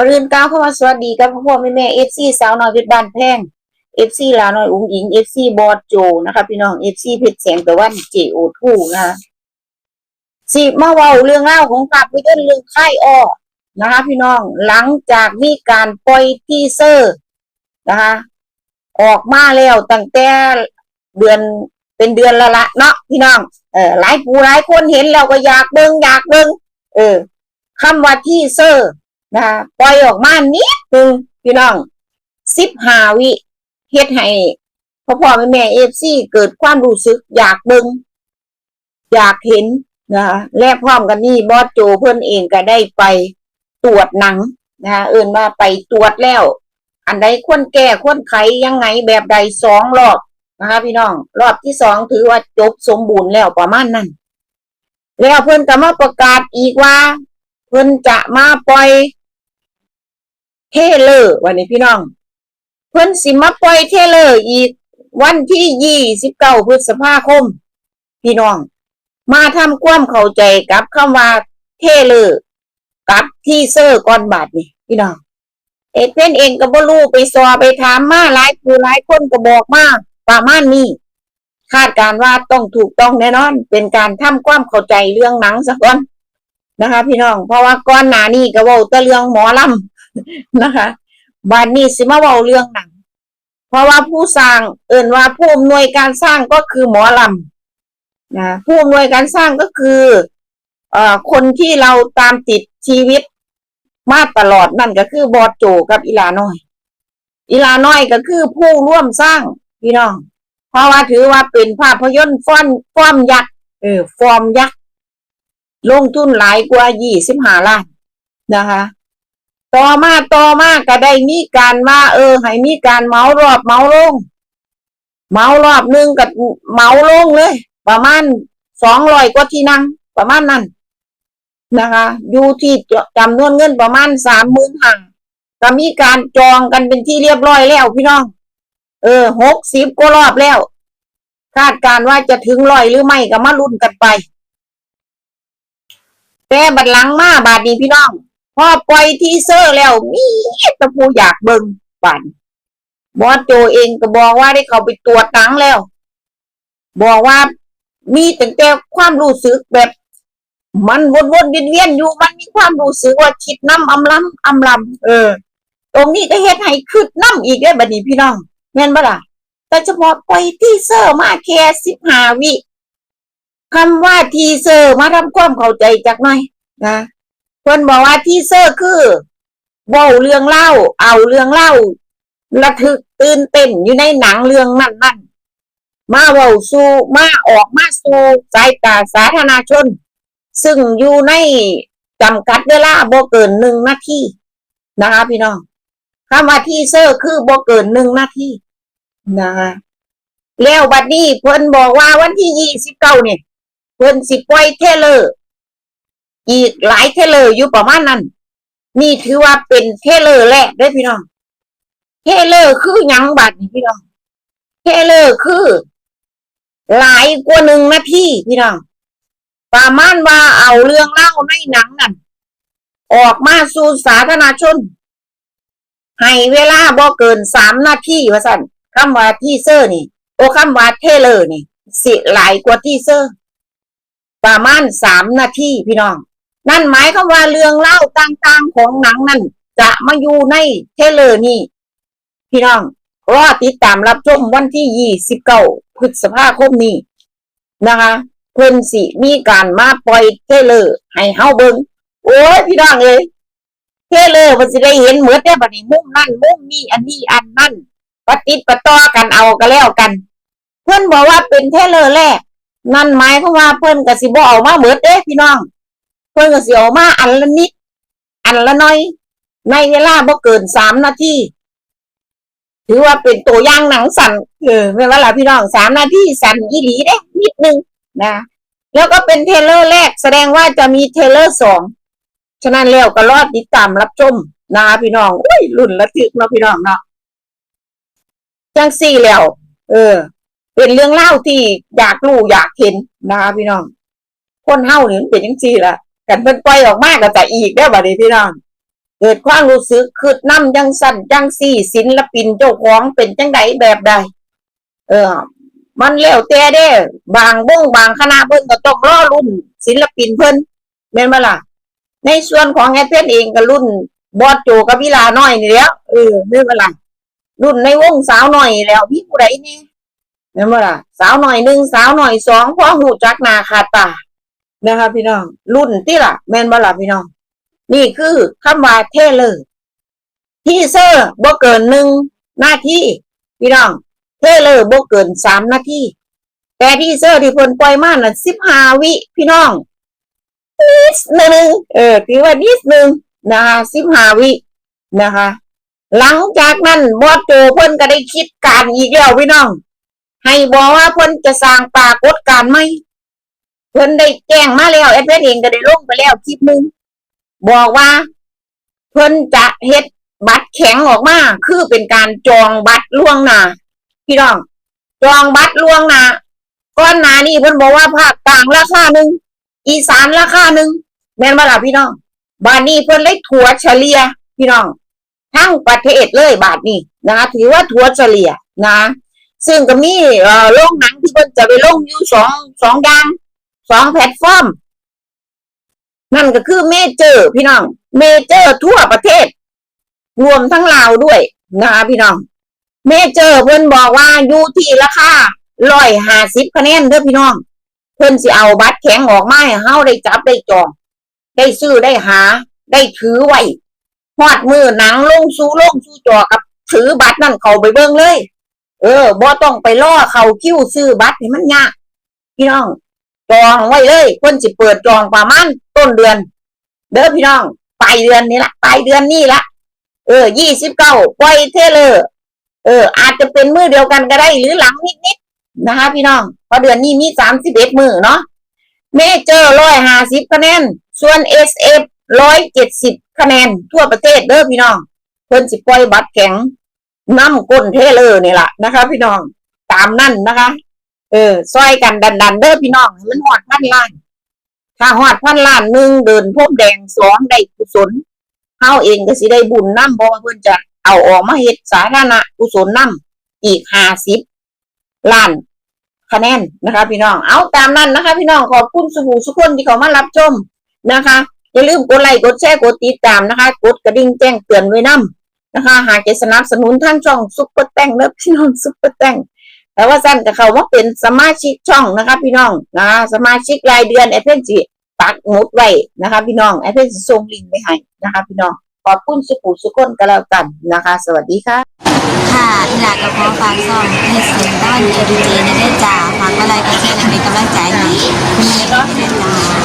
ก่อนอื่นก้าวเข้ามาสวัสดีกับพ่อพ่อแม่แม่เอฟซีสาวน้อยเพชรบ้านแพงเอฟซีลาวน้อยอุ้งอิงเอฟซีบอสโจนะคะพี่น้องเอฟซีเพชรแสงตะวันเจโอทูนะคะสิมาเว้าเรื่องเล่าของภาพยนตร์เรื่องค่ายอ้อนะคะ พี่น้องหลังจากมีการปล่อยทีเซอร์นะคะออกมาแล้วตั้งแต่เดือนเป็นเดือนละละเนาะพี่น้องเออหลายผู้หลายคนเห็นแล้วก็อยากเบิ่งอยากเบิ่งเออคำว่าทีเซอร์ นะคะปล่อยออกมานิดนึงพี่น้องสิบห้าวิเฮ็ดให้พ่อพ่อแม่แม่เอฟซีเกิดความรู้สึกอยากเบิงอยากเห็นนะคะและพร้อมกันนี่บอสโจเพื่อนเองก็ได้ไปตรวจหนังนะคะเอื่นว่าไปตรวจแล้ว อันใดควรแก้ควรไขยังไงแบบใดสองรอบนะคะพี่น้อง รอบที่สองถือว่าจบสมบูรณ์แล้วประมาณนั้น แล้วเพื่อนก็มาประกาศอีกว่า เพื่อนจะมาปล่อย เทเลอร์วันนี้พี่น้อง เพิ่นสิมาปล่อยเทเลอร์อีกวันที่ยี่สิบเก้าพฤษภาคม พี่น้อง มาทำความเข้าใจกับคำว่าเทเลอร์กับที่เซอร์ก่อนบาทนี่พี่น้องเอ็ดเป็นเองก็บ่รู้ไปสอไปถามมาหลายผู้หลายคนก็บอกมาประมาณนี้คาดการณ์ว่าต้องถูกต้องแน่นอน เป็นการทำความเข้าใจเรื่องหนังซะก่อนนะคะ พี่น้อง เพราะว่าก่อนหน้านี้ก็เว้าแต่เรื่องหมอลำ นะคะบานนี้สิมาเว้าเรื่องหนัง เพราะว่าผู้สร้างเอิ่นว่าผู้อำนวยการสร้างก็คือหมอลำนะผู้อำนวยการสร้างก็คือเอ่อคนที่เราตามติดชีวิตมาตลอดนั่นก็คือบอสโจกับอีลาน้อย อีลาน้อยก็คือผู้ร่วมสร้างพี่น้อง เพราะว่าถือว่าเป็นภาพยนตร์ฟอนฟอร์มยักษ์เออฟอร์มยักษ์ลงทุนหลายกว่ายี่สิบห้าล้านนะคะ ต่อมาต่อมาก็ได้มีการว่าเออให้มีการเมารอบเมาลง เมารอบหนึ่งกับเมาลงเลย ประมาณสองร้อยกว่าที่นั่งประมาณนั้นนะคะอยู่ที่จำนวนเงินประมาณสามหมื่นห้างก็มีการจองกันเป็นที่เรียบร้อยแล้วพี่น้อง เออหกสิบกว่ารอบแล้ว คาดการณ์ว่าจะถึงร้อยหรือไม่ก็มาลุ้นกันไปแต่บัดหลังมาบาดนี้พี่น้อง อปล่อยทีเซอร์แล้ว มีแตะผู้อยากเบิ่งปั่นบอสโจเองก็บอกว่าได้เขาไปตรวจหนังแล้ว บอกว่ามีตั้งแต่ความรู้สึกแบบ มันวนๆเวียนๆอยู่มันมีความรู้สึกว่าคิดน้ำอำลำอำลำเออ ตรงนี้ก็เฮ็ดให้คืดน้ำอีกได้บัดนี้พี่น้องแม่นบ่ล่ะแต่เฉพาะปล่อยทีเซอร์มาแค่สิบห้าวิคำว่าทีเซอร์มาทำความเข้าใจจักหน่อยนะ พิ่นบอกว่าที่เซอร์คือเว้าเรื่องเล่า เอาเรื่องเล่าระทึกตื่นเต้นอยู่ในหนังเรื่องนั้นนั่นมาเว้าสู่มาออกมาสู่สายตาสาธารณชน ซึ่งอยู่ในจำกัดเวลาบ่เกินหนึ่งนาทีนะคะพี่น้องคำว่าที่เซอร์คือบ่เกินหนึ่งนาทีนะคะแล้วบัดนี้เพิ่นบอกว่าวันที่ยี่สิบเก้าเนี่ยเพิ่นสิปล่อยเทเลอร์ อีกหลายเทเลอร์อยู่ประมาณนั้น นี่ถือว่าเป็นเทเลอร์แรกด้อพี่น้อง เทเลอร์คือยังบัดนี่พี่น้อง เทเลอร์คือ หลายกว่าหนึ่งนาทีพี่น้อง ประมาณว่าเอาเรื่องเล่าในหนังนั่นออกมาสู่สาธารณชน ให้เวลาบ่เกินสามนาทีว่าสั่นคำว่าที่เซอร์นี่ โอ้คำว่าเทเลอร์นี่ สิหลายกว่าที่เซอร์ ประมาณสามนาทีพี่น้อง นั่นหมายความว่าเรื่องเล่าต่างๆของหนังนั่นจะมาอยู่ในเทเลอร์นี่ พี่น้องรอติดตามรับชมวันที่ยี่สิบเก้าพฤษภาคมนี้นะคะเพิ่นสิมีการมาปล่อยเทเลอร์ให้เฮาเบิงโอ้ยพี่น้องเอ้ยเทเลอร์มันสิได้เห็นเหมือนได้บัดนี้มุมนั่นมุมนี้อันนี้อันนั่นปะติปต่อกันเอาก็แล้วกัน เพิ่อนบอกว่าเป็นเทเลอร์แรก นั่นหมายความว่าเพิ่อนก็สิบ่เอามาเหมือนเด้พี่น้อง พิ่นก็สิเอามาอันละนิด อันละน้อย ในเวลาบ่เกินสามนาทีถือว่าเป็นตัวอย่างหนังสั่นเออไม่ว่าล่ะพี่น้องสามนาทีสั่นอีหลีเด้นิดนึงนะแล้วก็เป็นเทเลอร์แรกแสดงว่าจะมีเทเลอร์สองฉะนั้นแล้วก็รอดติดตามรับชมนะพี่น้องอุ้ยรุ่นละทึกเนาะพี่น้องเนาะจังสี่แล้ว เออ เป็นเรื่องเล่าที่อยากรู้อยากเห็นนะพี่น้อง คนเฮาเนี่ยเป็นจังซี่ละ กันเพิ่นปล่อยออกมาก็จะอีกได้บัดนี้พี่น้อง เกิดความรู้สึกคืดน้ำจังสั่นจังสี่ศิลปินเจ้าของเป็นจังไดแบบใด เออ มันแล้วแต่เด้ บางวงบางคณะเพิ่นก็ต้องรอรุ่น ศิลปินเพิ่นแม่นบ่ล่ะ ในส่วนของแอดเพนเองก็รุ่นบอสโจกับวิลาน้อยนี่แล้วเออแม่นบ่ล่ะรุ่นในวงสาวหน้อยแล้วมีผู้ใดนี่แม่นบ่ล่ะสาวหน้อยหนึ่งสาวหน้อยสองพอหูจักนาขาดตา นะคะพี่น้อง รุ่นที่ล่ะแมนบ่ล่ะพี่น้อง นี่คือคำว่าเทเลอร์ทีเซอร์บ่เกินหนึ่งนาทีพี่น้อง เทเลอร์บ่เกินสามนาทีแต่ทีเซอร์ที่เพิ่นปล่อยมาน่ะสิบห้าวิพี่น้องนิดหนึ่งเออถือว่านิดหนึ่งนะคะสิบห้าวินะคะ หลังจากนั้นบอสโจเพิ่นก็ได้คิดการอีกแล้วพี่น้อง ให้บอกว่าเพิ่นจะสร้างปรากฏการไหม เพิ่นได้แจ้งมาแล้วแอดเพนเองก็ได้ลงไปแล้วคลิปหนึงบอกว่า เพิ่นจะเฮ็ดบัตรแข็งออกมา คือเป็นการจองบัตรล่วงหน้าพี่น้อง จองบัตรล่วงหน้าก้อนหน้านี่เพิ่นบอกว่าภาคกลางราคาหนึ่งอีสานราคาหนึ่งแม่นบ่ล่ะพี่น้องบาทนี้เพิ่นเลยถั่วเฉลี่ยพี่น้อง ทั้งประเทศเลยบาทนี้นะคะถือว่าถั่วเฉลี่ยนะ ซึ่งก็มีเอ่อโรงหนังที่เพิ่นจะไปลงอยู่สองสองอย่าง สองแพลตฟอร์ม นั่นก็คือเมเจอร์ พี่น้อง เมเจอร์ทั่วประเทศ รวมทั้งลาวด้วยนะคะพี่น้อง เมเจอร์เพิ่นบอกว่าอยู่ที่ราคาร้อยห้าสิบคะแนนเด้อพี่น้อง เพิ่นสิเอาบัตรแข็งออกมาให้เฮาได้จับได้จอง ได้ซื้อได้หา ได้ถือไว้ฮอดมือหนังลงสู่ลงสู่จอกับถือบัตรนั่นเขาไปเบิ่งเลย เออบ่ต้องไปล่อเขาคิ้วซื้อบัตรให้มันยากพี่น้อง จองไว้เลยเพิ่นสิเปิดจองประมาณต้นเดือน เด้อพี่น้องปลายเดือนนี้ละปลายเดือนนี้ละเออยี่สิบเก้าปล่อยเทเลอร์เออ อาจจะเป็นมือเดียวกันก็ได้หรือหลังนิดๆนะคะพี่น้องเพราะเดือนนี้มีสามสิบเอ็ดมือเนาะเมเจอร์ร้อยห้าสิบคะแนน ส่วนเอสเอฟร้อยเจ็ดสิบคะแนน ทั่วประเทศเด้อพี่น้องเพิ่นสิปล่อยบัตรแข็งน้ำก้นเทเลอร์นี่แหละนะคะ พี่น้องตามนั่นนะคะ เออซอยกันดันๆเด้อพี่น้องมันหอดพันล้าน ถ้าหอดพันล้านหนึ่งเดินพรมแดงสองได้กุศลเฮาเองก็สิได้บุญนำเพราะว่าเพิ่อนจะเอาออกมาเฮ็ดสาธารณะกุศลนำอีกห้าสิบล้านคะแนนนะคะ พี่น้องเอาตามนั้นนะคะ พี่น้องขอบคุณสุภูสุคนที่เขามารับชมนะคะอย่าลืมกดไลค์กดแชร์กดติดตามนะคะ กดกระดิ่งแจ้งเตือนไว้นำนะคะ หากจะสนับสนุนท่างช่องซุปเปอร์แตงเด้อพี่น้องซุปเปอร์แตง แต่ว่าสั้นกับเขาว่าเป็นสมาชิกช่องนะคะพี่น้องนะสมาชิกรายเดือนแอปเปิลจีปักหมุดไว้นะคะ พี่น้องแอปเปิลส่งลิงก์ไปให้นะคะพี่น้องขอบคุณสุขุสุขคนก็แล้วกันนะคะ สวัสดีค่ะ ค่ะอีหลากกับพอฝากซ่องให้เสียงต้อนเอดีจีในได้จ่าฝากอะไรก็แชร์และเป็นกำลังใจให้